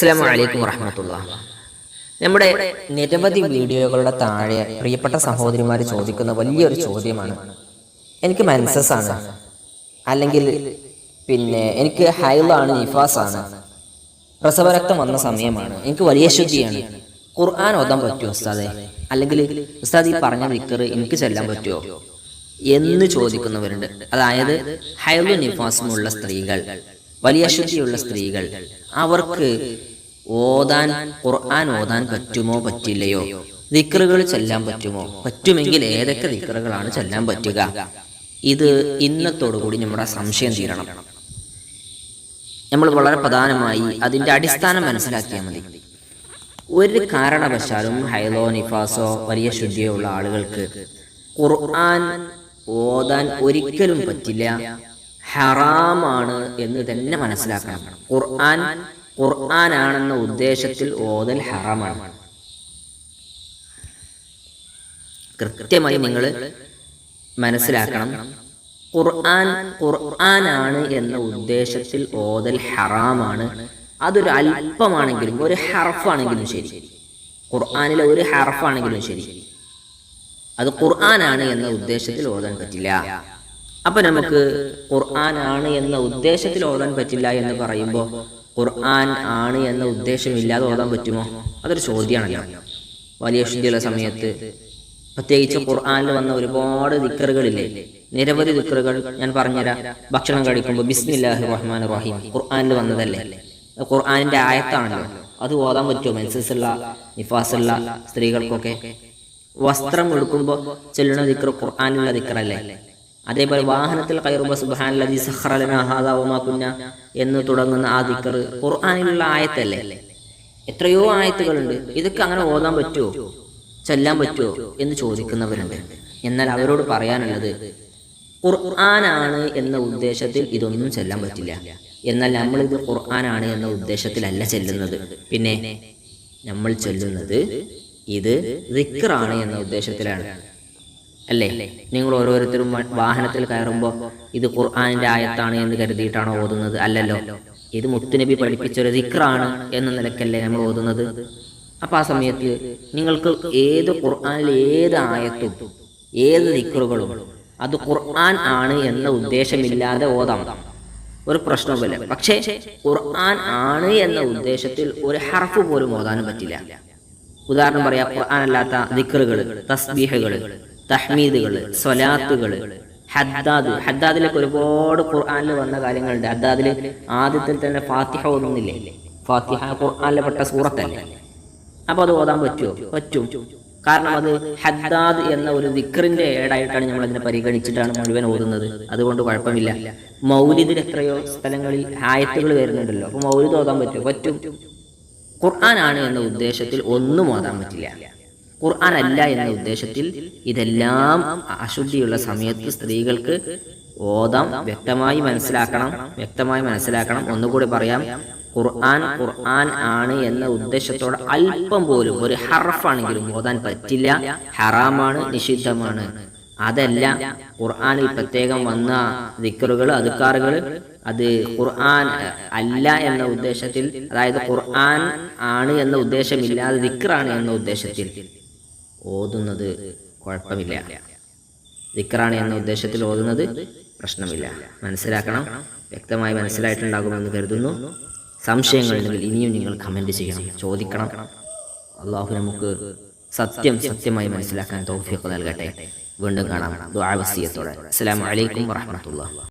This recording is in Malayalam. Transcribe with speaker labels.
Speaker 1: അസ്സാം വലൈക്കും വറഹമത്തുള്ള. നമ്മുടെ നിരവധി വീഡിയോകളുടെ താഴെ പ്രിയപ്പെട്ട സഹോദരിമാർ ചോദിക്കുന്ന വലിയൊരു ചോദ്യമാണ്. എനിക്ക് മെൻസസ് ആണ്. അല്ലെങ്കിൽ പിന്നെ എനിക്ക് ഹൈലാണ് ആണ് പ്രസവരക്തം വന്ന സമയമാണ്. എനിക്ക് വലിയ ശുദ്ധിയാണ്. ഖുർആൻ ഓതാൻ പറ്റുമോ ഉസ്താദെ? അല്ലെങ്കിൽ ഉസ്താദ് ഈ പറഞ്ഞ വിക്കർ എനിക്ക് ചെല്ലാൻ പറ്റുമോ? എന്ന് ചോദിക്കുന്നവരുണ്ട്. അതായത് ഹൈലു നിഫാസുമുള്ള സ്ത്രീകൾ വലിയ ശുദ്ധിയുള്ള സ്ത്രീകൾ അവർക്ക് ഓതാൻ ഖുർആൻ ഓതാൻ പറ്റുമോ പറ്റില്ലയോ? ദിക്റുകൾ ചെല്ലാൻ പറ്റുമോ? പറ്റുമെങ്കിൽ ഏതൊക്കെ ദിക്റുകളാണ് ചെല്ലാൻ പറ്റുക? ഇത് ഇന്നത്തോടുകൂടി നമ്മുടെ സംശയം തീരണം. നമ്മൾ വളരെ പ്രധാനമായി അതിന്റെ അടിസ്ഥാനം മനസ്സിലാക്കിയാൽ മതി. ഒരു കാരണവശാലും ഹൈലോ നിഫാസോ വലിയ ശുദ്ധിയോ ഉള്ള ആളുകൾക്ക് ഖുർആൻ ഓതാൻ ഒരിക്കലും പറ്റില്ല. ഹറാമാണ് എന്ന് തന്നെ മനസ്സിലാക്കണം. ഖുർആൻ ഖുർആനാണെന്ന ഉദ്ദേശത്തിൽ ഓതൽ ഹറമാണ്. കൃത്യമായി നിങ്ങൾ മനസ്സിലാക്കണം. ഖുർആൻ ഖുർആനാണ് എന്ന ഉദ്ദേശത്തിൽ ഓതൽ ഹറാമാണ്. അതൊരു അല്പമാണെങ്കിലും ഒരു ഹർഫാണെങ്കിലും ശരി. ഖുർആാനിലെ ഒരു ഹർഫാണെങ്കിലും ശരി. അത് ഖുർആനാണ് എന്ന ഉദ്ദേശത്തിൽ ഓതാൻ പറ്റില്ല. അപ്പൊ നമുക്ക് ഖുർആനാണ് എന്ന ഉദ്ദേശത്തിൽ ഓതാൻ പറ്റില്ല എന്ന് പറയുമ്പോൾ ഖുർആൻ ആണ് എന്ന ഉദ്ദേശമില്ലാതെ ഓതാൻ പറ്റുമോ? അതൊരു ചോദ്യമാണല്ലോ. വലിയ ശുദ്ധിയുള്ള സമയത്ത് പ്രത്യേകിച്ച് ഖുർആനിൽ വന്ന ഒരുപാട് ദിക്കറുകളില്ലേ? നിരവധി ദിക്കറുകൾ ഞാൻ പറഞ്ഞുതരാം. ഭക്ഷണം കഴിക്കുമ്പോൾ ബിസ്മില്ലാഹി റഹ്മാൻ റഹീം ഖുർആനിൽ വന്നതല്ലേ? ഖുർആാനിന്റെ ആയത്താണല്ലോ. അത് ഓതാൻ പറ്റുമോ? മെൻസസുള്ള നിഫാസുള്ള സ്ത്രീകൾക്കൊക്കെ. വസ്ത്രം എടുക്കുമ്പോൾ ചെല്ലുന്ന ദിക്കർ ഖുർആാനുള്ള ദിക്റല്ലേ അതേപോലെ വാഹനത്തിൽ കയറുമ്പോൾ സുബാനല്ലി സഹ്റലന എന്ന് തുടങ്ങുന്ന ആ ദിക്കർ ഖുർആാനിലുള്ള ആയത്തല്ലേ? എത്രയോ ആയത്തുകളുണ്ട്. ഇതൊക്കെ അങ്ങനെ ഓതാൻ പറ്റുമോ ചെല്ലാൻ പറ്റുമോ എന്ന് ചോദിക്കുന്നവരുണ്ട്. എന്നാൽ അവരോട് പറയാനുള്ളത് ഖുർആനാണ് എന്ന ഉദ്ദേശത്തിൽ ഇതൊന്നും ചെല്ലാൻ പറ്റില്ല. എന്നാൽ നമ്മൾ ഇത് ഖുർആനാണ് എന്ന ഉദ്ദേശത്തിലല്ല ചെല്ലുന്നത്. പിന്നെ നമ്മൾ ചൊല്ലുന്നത് ഇത് ദിക്റാണ് എന്ന ഉദ്ദേശത്തിലാണ്. അല്ലേ? നിങ്ങൾ ഓരോരുത്തരും വാഹനത്തിൽ കയറുമ്പോൾ ഇത് ഖുർആാനിന്റെ ആയത്താണ് എന്ന് കരുതിയിട്ടാണോ ഓതുന്നത്? അല്ലല്ലോ. ഇത് മുത്തുനബി പഠിപ്പിച്ചൊരു ദിക്റാണ് എന്ന നിലക്കല്ലേ നമ്മൾ ഓതുന്നത്? അപ്പൊ ആ സമയത്ത് നിങ്ങൾക്ക് ഏത് ഖുർആാനിൽ ഏത് ആയത്തും ഏത് ദിക്റുകളും അത് ഖുർആൻ ആണ് എന്ന ഉദ്ദേശമില്ലാതെ ഓതാം. ഒരു പ്രശ്നവുമില്ല. പക്ഷേ ഖുർആൻ ആണ് എന്ന ഉദ്ദേശത്തിൽ ഒരു ഹർഫ് പോലും ഓതാനും പറ്റില്ല. ഉദാഹരണം പറയാം ഖുർആൻ അല്ലാത്ത ദിക്റുകൾ തസ്ബീഹുകൾ തഹ്മീദുകൾ സ്വലാത്തുകൾ ഹദ്ദാദ്. ഹദ്ദാദിലേക്ക് ഒരുപാട് ഖുർആാനിൽ വന്ന കാര്യങ്ങളുണ്ട്. ഹദ്ദാദിൽ ആദ്യത്തിൽ തന്നെ ഫാത്തിഹ ഓതുന്നില്ലേ? ഫാത്തിഹ ഖുർആാനിലെ പെട്ട സൂറത്തല്ലേ? അപ്പൊ അത് ഓതാൻ പറ്റുമോ പറ്റും. കാരണം അത് ഹദ്ദാദ് എന്ന ഒരു ദിക്റിന്റെ ഏടായിട്ടാണ് നമ്മൾ അതിനെ പരിഗണിച്ചിട്ടാണ് മുഴുവൻ ഓതുന്നത്. അതുകൊണ്ട് കുഴപ്പമില്ല. മൗലിദിൽ എത്രയോ സ്ഥലങ്ങളിൽ ആയത്തുകൾ വരുന്നുണ്ടല്ലോ. അപ്പൊ മൗലിദ് ഓതാൻ പറ്റുമോ പറ്റും. ഖുർആനാണ് എന്ന ഉദ്ദേശത്തിൽ ഒന്നും ഓതാൻ പറ്റില്ല. ഖുർആൻ അല്ല എന്ന ഉദ്ദേശത്തിൽ ഇതെല്ലാം അശുദ്ധിയുള്ള സമയത്ത് സ്ത്രീകൾക്ക് ഓതാം വ്യക്തമായി മനസ്സിലാക്കണം വ്യക്തമായി മനസ്സിലാക്കണം. ഒന്നുകൂടി പറയാം ഖുർആൻ ഖുർആൻ ആണ് എന്ന ഉദ്ദേശത്തോടെ അല്പം പോലും ഒരു ഹറഫാണെങ്കിലും ഓതാൻ പറ്റില്ല. ഹറാമാണ് നിഷിദ്ധമാണ്. അതല്ല ഖുർആാനിൽ പ്രത്യേകം വന്ന ദിക്കറുകൾ അതുക്കാറുകൾ അത് ഖുർആൻ അല്ല എന്ന ഉദ്ദേശത്തിൽ അതായത് ഖുർആൻ ആണ് എന്ന ഉദ്ദേശമില്ലാതെ ദിക്കറാണ് എന്ന ഉദ്ദേശത്തിൽ. ഓതുന്നത് കുഴപ്പമില്ല. ദിക്കറാണ് എന്ന ഉദ്ദേശത്തിൽ ഓതുന്നത് പ്രശ്നമില്ല. മനസ്സിലാക്കണം. വ്യക്തമായി മനസ്സിലായിട്ടുണ്ടാകുമെന്ന് കരുതുന്നു. സംശയങ്ങൾ ഉണ്ടെങ്കിൽ ഇനിയും നിങ്ങൾ കമന്റ് ചെയ്യണം. ചോദിക്കണം. അള്ളാഹു നമുക്ക് സത്യം സത്യമായി മനസ്സിലാക്കാൻ തൗഫീഖ് നൽകട്ടെ. വീണ്ടും കാണാം. ദുആ വസിയത്തോടെ. അസ്സലാമു അലൈക്കും വറഹ്മത്തുള്ളാഹി.